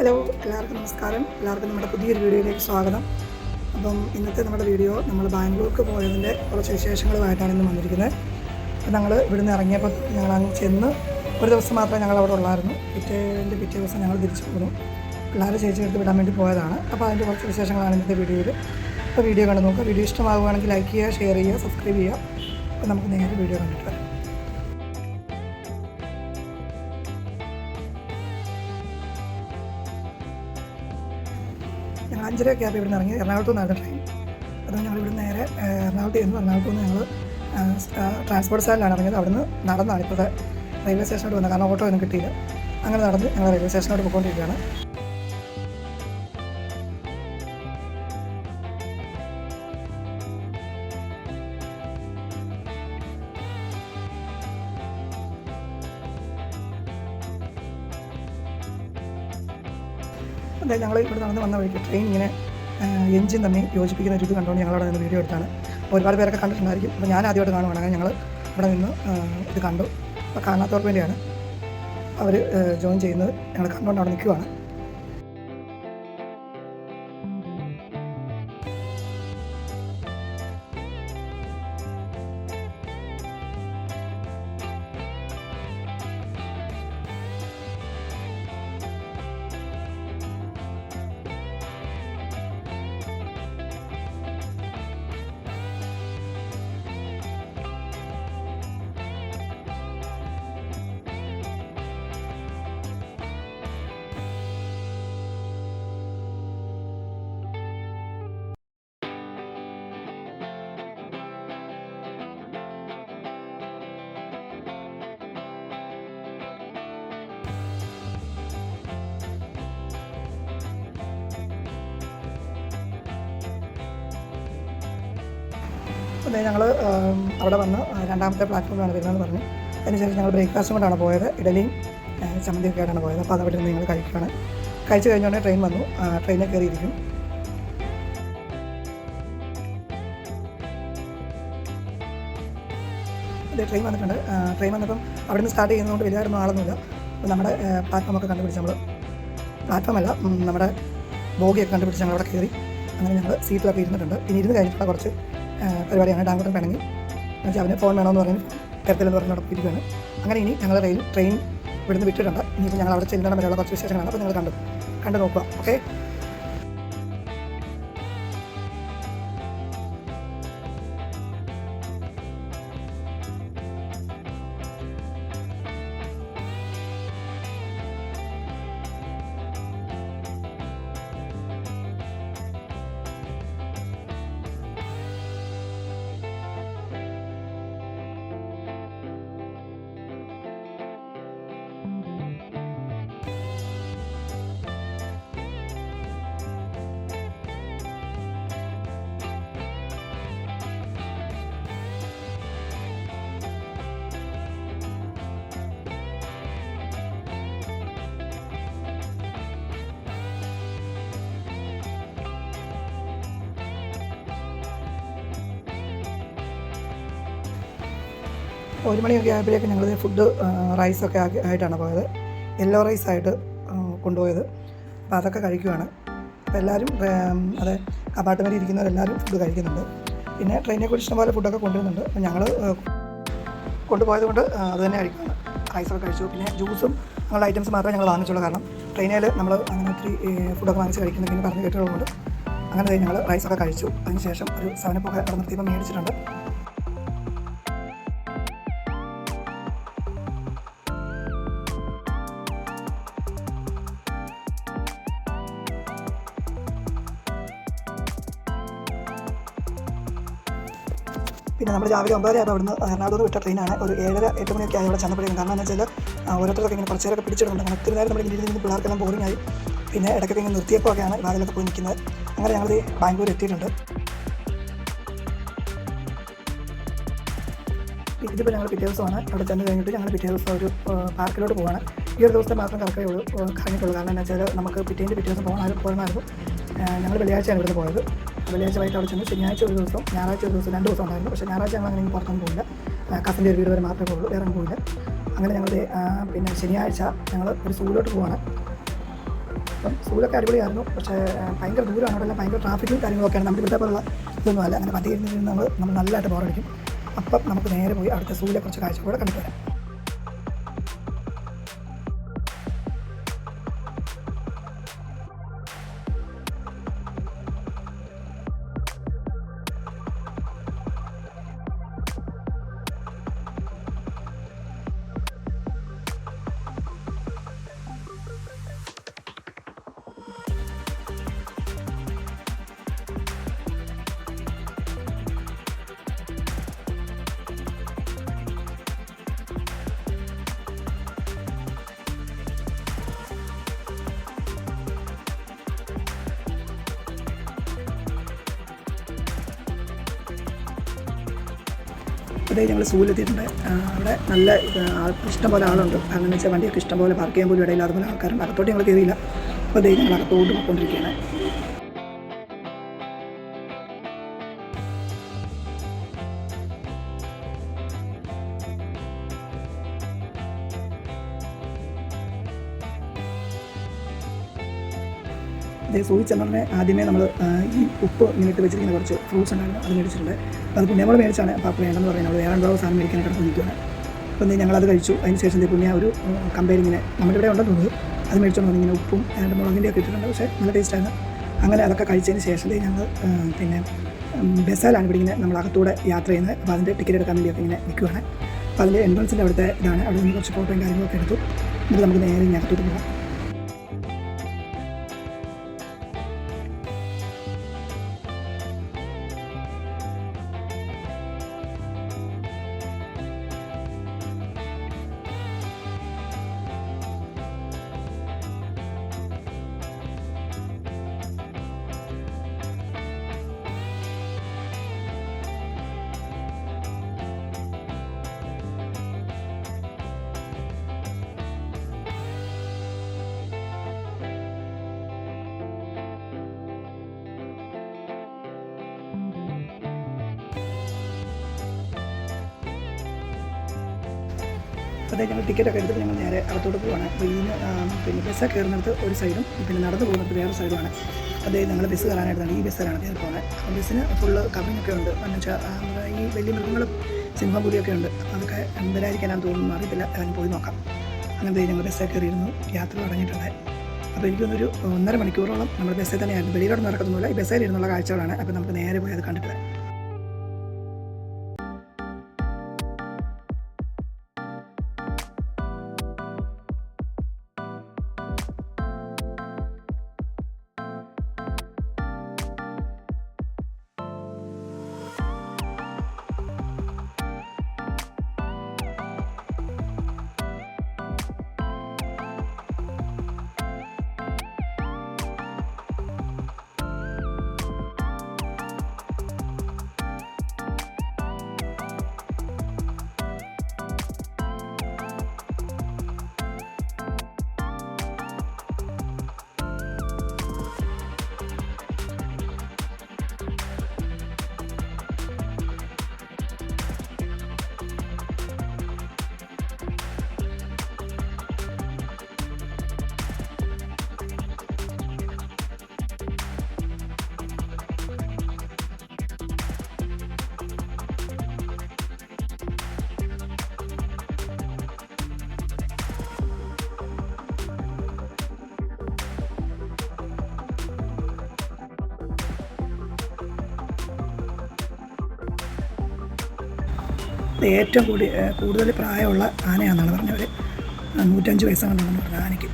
Hello എല്ലാവർക്കും നമസ്കാരം. എല്ലാവർക്കും നമ്മുടെ പുതിയൊരു വീഡിയോയിലേക്ക് സ്വാഗതം. അപ്പം ഇന്നത്തെ നമ്മുടെ വീഡിയോ നമ്മൾ ബാംഗ്ലൂർക്ക് പോയതിന്റെ കുറച്ച് വിശേഷങ്ങളുമായിട്ടാണ് ഇന്ന് വന്നിരിക്കുന്നത്. അപ്പം ഞങ്ങൾ ഇവിടുന്ന് ഇറങ്ങിയപ്പോൾ ഞങ്ങൾ അങ്ങ് ചെന്ന് ഒരു ദിവസം മാത്രമേ ഞങ്ങൾ അവിടെ ഉള്ളായിരുന്നു. പിറ്റേന്റെ പിറ്റേ ദിവസം ഞങ്ങൾ തിരിച്ചു പോകുന്നു പിള്ളേരെ ചേച്ചി എടുത്ത് വിടാൻ വേണ്ടി പോയതാണ്. അപ്പോൾ അതിന്റെ കുറച്ച് വിശേഷങ്ങളാണ് ഇന്നത്തെ വീഡിയോയിൽ. അപ്പോൾ വീഡിയോ കണ്ടു നോക്കുക. വീഡിയോ ഇഷ്ടമാകുകയാണെങ്കിൽ ലൈക്ക് ചെയ്യുക ഷെയർ ചെയ്യുക സബ്സ്ക്രൈബ് ചെയ്യുക. അപ്പോൾ നമുക്ക് നേരെ വീഡിയോ കണ്ടിട്ട് അഞ്ചരയൊക്കെ ആയപ്പോൾ ഇവിടുന്ന് ഇറങ്ങി എറണാകുളത്ത് നിന്നാണ് ട്രെയിൻ അതുകൊണ്ട് ഞങ്ങൾ ഇവിടെ നേരെ എറണാകുളത്ത് ചെന്ന് എറണാകുളത്ത് നിന്ന് ഞങ്ങൾ ട്രാൻസ്പോർട്ട് സ്റ്റാൻഡിലാണ് ഇറങ്ങിയത്. അവിടുന്ന് നടന്നാണ് ഇപ്പോഴത്തെ റെയിൽവേ സ്റ്റേഷനോട് വന്നത്. കാരണം ഓട്ടോ ഒന്നും കിട്ടിയില്ല. അങ്ങനെ നടന്ന് ഞങ്ങൾ റെയിൽവേ സ്റ്റേഷനോട് പോയിക്കൊണ്ടിരിക്കുകയാണ്. ഞങ്ങൾ ഇവിടെ നടന്ന് വന്ന വഴിക്ക് ട്രെയിൻ ഇങ്ങനെ എഞ്ചിൻ തന്നെ യോജിപ്പിക്കുന്ന ഒരു ഇത് കണ്ടുകൊണ്ട് ഞങ്ങളവിടെ നിന്ന് വീഡിയോ എടുത്താണ്. ഒരുപാട് പേരൊക്കെ കണ്ടിട്ടുണ്ടായിരിക്കും. അപ്പോൾ ഞാൻ ആദ്യമായിട്ട് കാണുവാണ്. ഞങ്ങൾ ഇവിടെ നിന്ന് ഇത് കണ്ടു. അപ്പോൾ കാണാത്തവർക്ക് വേണ്ടിയാണ് അവർ ജോയിൻ ചെയ്യുന്നത്. ഞങ്ങൾ കണ്ടുകൊണ്ട് അവിടെ നിൽക്കുവാണ്. അതെ ഞങ്ങൾ അവിടെ വന്ന് രണ്ടാമത്തെ പ്ലാറ്റ്ഫോമിലാണ് വരുന്നതെന്ന് പറഞ്ഞു. അതിനുശേഷം ഞങ്ങൾ ബ്രേക്ക്ഫാസ്റ്റും കൊണ്ടാണ് പോയത്. ഇഡലിയും ചമ്മന്തിയൊക്കെ ആയിട്ടാണ് പോയത്. അപ്പോൾ അതവിടെ നിന്ന് ഞങ്ങൾ കഴിക്കുകയാണ് കഴിച്ച് കഴിഞ്ഞോണ്ടേ ട്രെയിൻ വന്നു. ട്രെയിനിൽ കയറിയിരിക്കും. അതെ ട്രെയിൻ വന്നിട്ടുണ്ട്. ട്രെയിൻ വന്നപ്പം അവിടെ നിന്ന് സ്റ്റാർട്ട് ചെയ്യുന്നതുകൊണ്ട് വലിയൊരു ആളൊന്നുമില്ല. നമ്മുടെ പ്ലാറ്റ്ഫോമൊക്കെ കണ്ടുപിടിച്ച് നമ്മൾ പ്ലാറ്റ്ഫോമല്ല നമ്മുടെ ബോഗിയൊക്കെ കണ്ടുപിടിച്ച് ഞങ്ങൾ അവിടെ കയറി. അങ്ങനെ ഞങ്ങൾ സീറ്റിലൊക്കെ ഇരുന്നിട്ടുണ്ട്. പിന്നെ ഇരുന്ന് കഴിഞ്ഞിട്ടുള്ള കുറച്ച് പരിപാടിയാണ് ഡാങ്കൂട്ടൻ വേണമെങ്കിൽ എന്നുവെച്ചാൽ അവന് ഫോൺ വേണമെന്ന് പറഞ്ഞ് തരത്തിലെന്ന് പറഞ്ഞ് അവിടെ ഇരിക്കുകയാണ് അങ്ങനെ ഇനി ഞങ്ങൾ റെയിൽ ട്രെയിൻ ഇവിടുന്ന് വിട്ടിട്ടുണ്ട്. ഇനിയിപ്പോൾ ഞങ്ങൾ അവിടെ ചെല്ലുന്ന വരെയുള്ള കുറച്ച് വിശേഷങ്ങളാണ്. അപ്പോൾ നിങ്ങൾ കണ്ടു. കണ്ടു നോക്കുക. ഓക്കെ ഒരു മണിയൊക്കെ ആയപ്പോഴേക്കും ഞങ്ങൾ ഫുഡ് റൈസൊക്കെ ആക്കി ആയിട്ടാണ് പോയത്. യെല്ലോ റൈസ് ആയിട്ട് കൊണ്ടുപോയത്. അപ്പോൾ അതൊക്കെ കഴിക്കുവാണ്. അപ്പോൾ എല്ലാവരും അത് കമ്പാർട്ട്മെന്റിൽ ഇരിക്കുന്നവരെല്ലാവരും ഫുഡ് കഴിക്കുന്നുണ്ട്. പിന്നെ ട്രെയിനെ കുറിച്ച് ഇഷ്ടംപോലെ ഫുഡൊക്കെ കൊണ്ടുവരുന്നുണ്ട്. അപ്പോൾ ഞങ്ങൾ കൊണ്ടുപോയത് കൊണ്ട് അത് തന്നെ കഴിക്കുകയാണ് റൈസൊക്കെ കഴിച്ചു. പിന്നെ ജ്യൂസും അങ്ങനെയുള്ള ഐറ്റംസ് മാത്രമേ ഞങ്ങൾ വാങ്ങിച്ചുള്ളൂ. കാരണം ട്രെയിനിൽ നമ്മൾ അങ്ങനെ ഒത്തിരി ഫുഡൊക്കെ വാങ്ങിച്ച് കഴിക്കുന്നെങ്കിൽ പറഞ്ഞ് കേട്ടുള്ളതുകൊണ്ട് അങ്ങനെ ഞങ്ങൾ റൈസൊക്കെ കഴിച്ചു. അതിനുശേഷം ഒരു സെവനപ്പൊക്കെ അവിടെ നിർത്തിയപ്പോൾ മേടിച്ചിട്ടുണ്ട്. പിന്നെ നമ്മൾ രാവിലെ ഒമ്പതര ആയപ്പോൾ അവിടുന്ന് എറണാകുളത്ത് വിട്ട ട്രെയിനാണ്. ഒരു ഏഴര എട്ട് മണിയൊക്കെ ആയി അവിടെ ചെന്നപ്പോഴേക്കും. കാരണം എന്ന് വെച്ചാൽ ഓരോരുത്തരൊക്കെ ഇങ്ങനെ കുറച്ചു നേരമൊക്കെ പിടിച്ചിടുന്നുണ്ട്. അങ്ങനെ ഒത്തിരി നേരം നമ്മൾ ഇന്ത്യയിൽ നിന്ന് പിള്ളേർക്കെല്ലാം ആയി. പിന്നെ ഇടയ്ക്കൊക്കെ ഇങ്ങനെ നിർത്തിയപ്പോൾ ഒക്കെയാണ് വാതിലൊക്കെ പോയി നിൽക്കുന്നത്. അങ്ങനെ ഞങ്ങൾ ബാംഗ്ലൂർ എത്തിയിട്ടുണ്ട്. ഇതിപ്പോൾ ഞങ്ങൾ പിറ്റേ ദിവസമാണ് അവിടെ ചെന്ന് കഴിഞ്ഞിട്ട് ഞങ്ങൾ പിറ്റേ ദിവസം ഒരു പാർക്കിലോട്ട് പോവാണ്. ഈ ഒരു ദിവസത്തെ മാത്രം കറക്കേ ഉള്ളൂ കഴിഞ്ഞിട്ടുള്ളൂ കാരണം എന്താ വെച്ചാൽ നമുക്ക് പിറ്റേന്റെ പിറ്റേ ദിവസം പോകണം പോകണമായിരുന്നു. ഞങ്ങൾ വെള്ളിയാഴ്ചയാണ് ഇവിടുന്ന് പോയത്. വെള്ളിയാഴ്ച വൈകിട്ട് അവിടെ ചെന്ന്. ശനിയാഴ്ച ഒരു ദിവസം ഞായറാഴ്ച ഒരു ദിവസം രണ്ട് ദിവസം ഉണ്ടായിരുന്നു. പക്ഷേ ഞായറാഴ്ച ഞങ്ങൾ അങ്ങനെ പുറത്തൊന്നും പോയില്ല. കസിന്റെ ഒരു വീട് വരെ മാത്രമേ പോകുള്ളൂ വേറെ പോയില്ല. അങ്ങനെ ഞങ്ങൾ പിന്നെ ശനിയാഴ്ച ഞങ്ങൾ ഒരു സൂലോട്ട് പോവാണ്. അപ്പം സൂലൊക്കെ അടിപൊളിയായിരുന്നു. പക്ഷേ ഭയങ്കര ദൂരമാണ്. അവിടെ ഭയങ്കര ട്രാഫിക്കും കാര്യങ്ങളൊക്കെയാണ്. നമ്മുടെ ഇവിടുത്തെ പോലുള്ള ഇതൊന്നും അല്ല അങ്ങനെ പറ്റി ഇരുന്ന് നമ്മൾ നമ്മൾ നല്ലതായിട്ട് ബോറടിക്കും അപ്പം നമുക്ക് നേരെ പോയി അവിടുത്തെ കുറച്ച് കാഴ്ച കൂടെ കണ്ടിട്ട് അതേ ഞങ്ങൾ സൂലെത്തിയിട്ടുണ്ട് അവിടെ നല്ല ഇത്, ഇഷ്ടംപോലെ ആളുണ്ട്. കാരണം വെച്ചാൽ വണ്ടിയൊക്കെ ഇഷ്ടംപോലെ പാർക്ക് ചെയ്യാൻ പോലും ഇടയില്ല അതുപോലെ ആൾക്കാരുണ്ട് അകത്തോട്ട് ഞങ്ങൾ കയറിയില്ല അപ്പോൾ ദൈവം ഞങ്ങൾ അകത്തോട്ട് പോയിക്കൊണ്ടിരിക്കുകയാണ്. അതേ സൂചി ചെന്നറിനെ ആദ്യമേ നമ്മൾ ഈ ഉപ്പ് ഇങ്ങനെ ഇട്ട് വെച്ചിരിക്കുന്ന കുറച്ച് ഫ്രൂട്ട്സ് ഉണ്ടായിരുന്നു അത് മേടിച്ചിട്ടുണ്ട്. അത് പുണ്യമോൾ മേടിച്ചാണ് അപ്പോൾ വേണമെന്ന് പറയുന്നത് നമ്മൾ വേറെ എന്തോ സാധനം മേടിക്കാനൊക്കെ കിടന്ന് നിൽക്കുകയാണ് എന്തെങ്കിലും ഞങ്ങളത് കഴിച്ചു. അതിന് ശേഷം പിന്നെ ഒരു കമ്പയർ ഇങ്ങനെ നമ്മുടെ ഇവിടെ ഉണ്ടെന്ന് അത് മേടിച്ചോണ്ട് വന്നു ഇങ്ങനെ ഉപ്പും രണ്ട് മുളകിന്റെ ഒക്കെ ഇട്ടിട്ടുണ്ട്. പക്ഷേ നല്ല ടേസ്റ്റാണ് അങ്ങനെ അതൊക്കെ കഴിച്ചതിന് ശേഷം ഞങ്ങൾ പിന്നെ ബസ്സിലാണ് ഇവിടെ ഇങ്ങനെ നമ്മൾ അകത്തൂടെ യാത്ര ചെയ്യുന്നത്. അപ്പോൾ അതിന്റെ ടിക്കറ്റ് എടുക്കാൻ വേണ്ടിയൊക്കെ ഇങ്ങനെ നിൽക്കുകയാണ് അപ്പോൾ അതിന്റെ എൻട്രൻസിന്റെ അവിടുത്തെ ഇതാണ്. അവിടെ നിന്ന് കുറച്ച് ഫോട്ടോയും കാര്യങ്ങളൊക്കെ എടുത്തു. എന്നിട്ട് നമുക്ക് നേരെ ഇങ്ങനെ അകത്തോട്ട് പോകാം. അപ്പോൾ ഞങ്ങൾ ടിക്കറ്റൊക്കെ എടുത്തിട്ട് ഞങ്ങൾ നേരെ അകത്തോട്ട് പോവാണ്. ഇതിന് പിന്നെ ബസ് കയറുന്നിടത്ത് ഒരു സൈഡും പിന്നെ നടന്നു പോകുന്നിടത്ത് വേറെ സൈഡുമാണ് അതേ ഞങ്ങൾ ബസ് കയറാനായിട്ടാണ് ഈ ബസ്സിലാണ് കയറി പോകുന്നത് അപ്പോൾ ബസ്സിന് ഫുള്ള് കവിങ് ഒക്കെ ഉണ്ട്. എന്ന് വെച്ചാൽ ഈ വലിയ മൃഗങ്ങളും സിംഹപുലിയൊക്കെ ഉണ്ട്. അതൊക്കെ എന്തരായിരിക്കാനാന്ന് തോന്നുന്നു. അറിയത്തില്ല. ഞാൻ പോയി നോക്കാം. അങ്ങനത്തെ ഞങ്ങൾ ബസ്സേ കയറിയിരുന്നു. യാത്ര തുടങ്ങിയിട്ടുണ്ട്. അപ്പോൾ എനിക്കൊന്നൊരു ഒന്നര മണിക്കൂറോളം നമ്മൾ ബസ്സിൽ തന്നെയായിരുന്നു. വെളിയിലോട്ട് നടക്കുന്നില്ല ഈ ബസ്സിൽ ഇരുന്നുള്ള കാഴ്ചകളാണ് അപ്പോൾ നമുക്ക് നേരെ പോയി അത് കണ്ടിട്ട് ഏറ്റവും കൂടി കൂടുതൽ പ്രായമുള്ള ആനയാണെന്നാണ് പറഞ്ഞവർ നൂറ്റഞ്ച് വയസ്സാണെന്നാണ് പറഞ്ഞത് ആനയ്ക്ക്.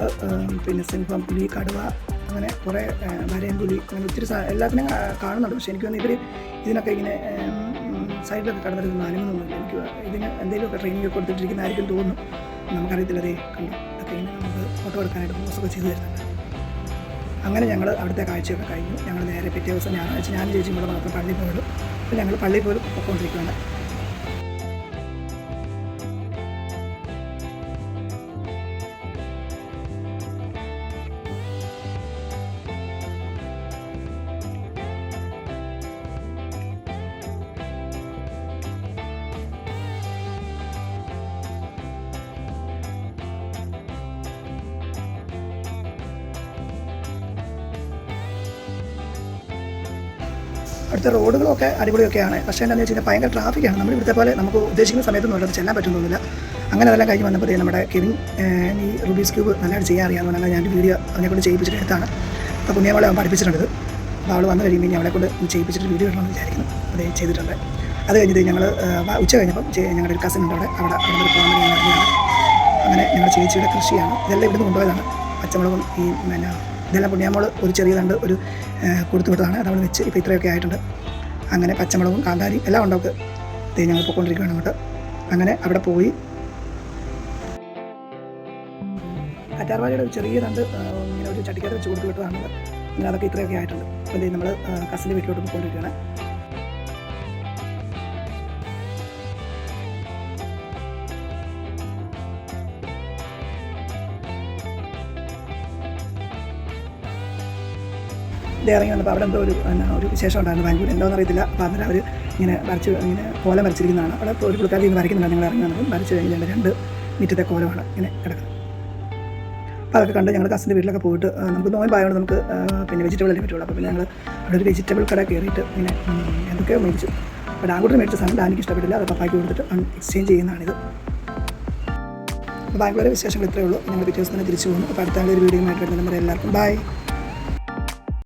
ഞങ്ങൾ പിന്നെ സിംഹം പുലി കടുവ അങ്ങനെ കുറേ വരേമ്പുലി അങ്ങനെ ഒത്തിരി എല്ലാത്തിനും കാണുന്നുണ്ട്. പക്ഷേ എനിക്ക് തോന്നുന്നു ഇവർ ഇതിനൊക്കെ ഇങ്ങനെ സൈഡിലൊക്കെ കടന്നിരുന്ന അനങ്ങുന്നൊന്നുമില്ല എനിക്ക് ഇതിന് എന്തെങ്കിലുമൊക്കെ ട്രെയിനിങ് ഒക്കെ കൊടുത്തിട്ടിരിക്കുന്നതായിരിക്കും തോന്നുന്നു. നമുക്കറിയത്തില്ല അതേ കണ്ടു? അതൊക്കെ ഇങ്ങനെ നമുക്ക് ഫോട്ടോ എടുക്കാനായിട്ട് പോസൊക്കെ ചെയ്തു തരുന്നുണ്ട്. അങ്ങനെ ഞങ്ങൾ അവിടുത്തെ കാഴ്ചയൊക്കെ കഴിഞ്ഞു. ഞങ്ങൾ നേരെ പിറ്റേ ദിവസം ഞായറാഴ്ച ഞാൻ ചേച്ചിയും കൂടെ മാത്രം പള്ളിയിൽ പോയുള്ളൂ. അപ്പോൾ ഞങ്ങൾ പള്ളിയിൽ പോലും പൊക്കോണ്ടിരിക്കുകയാണ് അവിടുത്തെ റോഡുകളൊക്കെ അടിപൊളിയൊക്കെയാണ്. പക്ഷേ എന്താണെന്ന് വെച്ച് കഴിഞ്ഞാൽ ഭയങ്കര ട്രാഫിക്കാണ് നമ്മൾ ഇവിടുത്തെ പോലെ നമുക്ക് ഉദ്ദേശിക്കുന്ന സമയത്തൊന്നും ഉള്ളത് ചെല്ലാൻ പറ്റുന്നൊന്നുമില്ല അങ്ങനെ അതെല്ലാം കഴിഞ്ഞ് വന്നപ്പോൾ നമ്മുടെ കെവിൻ ഈ റുബീസ് ക്യൂബ് നല്ലതായിട്ട് ചെയ്യാൻ അറിയാമെന്ന് പറഞ്ഞാൽ ഞാൻ വീഡിയോ അതിനെക്കൊണ്ട് ചെയ്യിപ്പിച്ചിട്ട് എടുത്താണ്. അപ്പോൾ പുണ്യമോളെ അവൻ പഠിപ്പിച്ചിട്ടുണ്ട്. അപ്പോൾ അവൾ വന്നു കഴിയുമ്പോൾ ഇനി അവളെ കൊണ്ട് ചെയ്യിപ്പിച്ചിട്ട് വീഡിയോ ഇടണമെന്ന് വിചാരിക്കുന്നു. അത് ചെയ്തിട്ടുണ്ട്. അത് കഴിഞ്ഞിട്ട് ഞങ്ങൾ ഉച്ച കഴിഞ്ഞപ്പം ഞങ്ങളുടെ ഒരു കസിൻ ഉണ്ട് അവിടെ. അവിടെ അവിടെ ഒരു പോകാൻ അങ്ങനെ ഞങ്ങളുടെ ചേച്ചിയുടെ കൃഷിയാണ്. ഇതെല്ലാം ഇവിടുന്ന് കൊണ്ടുപോയതാണ്. പച്ചമുളകും ഈ പിന്നെ ഇതെല്ലാം പുണ്യാമോൾ ഒരു ചെറിയ തണ്ട് ഒരു കൊടുത്തു വിട്ടതാണ്. അത് നമ്മൾ വെച്ച് ഇപ്പോൾ ഇത്രയൊക്കെ ആയിട്ടുണ്ട്. അങ്ങനെ പച്ചമുളകും കാന്താരി എല്ലാം ഉണ്ടാവും ഇത് ഞങ്ങൾ പോയിക്കൊണ്ടിരിക്കുകയാണ് അങ്ങോട്ട്. അങ്ങനെ അവിടെ പോയി. കറ്റാർവാഴയുടെ ഒരു ചെറിയ തണ്ട് ഇങ്ങനെ ഒരു ചട്ടിക്കകത്ത് വെച്ച് കൊടുത്തു വിട്ടതാണ്. അതൊക്കെ ഇത്രയൊക്കെ ആയിട്ടുണ്ട്. അപ്പോൾ നമ്മൾ കസിന്റെ വീട്ടിലോട്ട് പോയിക്കൊണ്ടിരിക്കുകയാണ് ഇത് ഇറങ്ങി വന്നപ്പോൾ അവിടെ എന്തോ ഒരു എന്നാ, ഒരു വിശേഷം ഉണ്ടായിരുന്നു ബാംഗ്ലൂർ എന്തോ അറിയത്തില്ല. അപ്പോൾ അന്നേരം അവർ ഇങ്ങനെ വരച്ച് ഇങ്ങനെ കോല വരച്ചിരിക്കുന്നതാണ്. അവിടെ ഒരു പുള്ളിക്കാരി ഇങ്ങനെ വരയ്ക്കുന്നുണ്ട്. ഞങ്ങൾ ഇറങ്ങി വന്നപ്പോൾ വരച്ച് കഴിഞ്ഞാൽ രണ്ട് മീറ്റത്തെ കോലമാണ് ഇങ്ങനെ കിടക്കുന്നത്. അപ്പോൾ അതൊക്കെ കണ്ട് ഞങ്ങൾ കസിന്റെ വീട്ടിലൊക്കെ പോയിട്ട് നമുക്ക് നോയമ്പായതുകൊണ്ട് നമുക്ക് പിന്നെ വെജിറ്റബിൾ അല്ലേ പറ്റുള്ളൂ. അപ്പോൾ പിന്നെ ഞങ്ങൾ അവിടെ ഒരു വെജിറ്റബിൾ കട കയറിയിട്ട് ഇങ്ങനെ എന്തൊക്കെ മേടിച്ചു. അപ്പോൾ ഡാങ്കൂട്ടർ മേടിച്ച സാധനം ഡാനിക്ക് ഇഷ്ടപ്പെട്ടില്ല. അത് പപ്പായ്ക്ക് കൊടുത്തിട്ട് എക്സ്ചേഞ്ച് ചെയ്യുന്നതാണിത്. ബാംഗ്ലൂരിലെ വിശേഷങ്ങൾ ഇത്രയേ ഉള്ളൂ. ഞങ്ങൾ പിറ്റേ ദിവസം തന്നെ തിരിച്ചു പോകുന്നു അപ്പോൾ അടുത്ത ഒരു വീഡിയോ ആയിട്ട് വരുന്നത് നമ്മുടെ എല്ലാവർക്കും. ബൈ.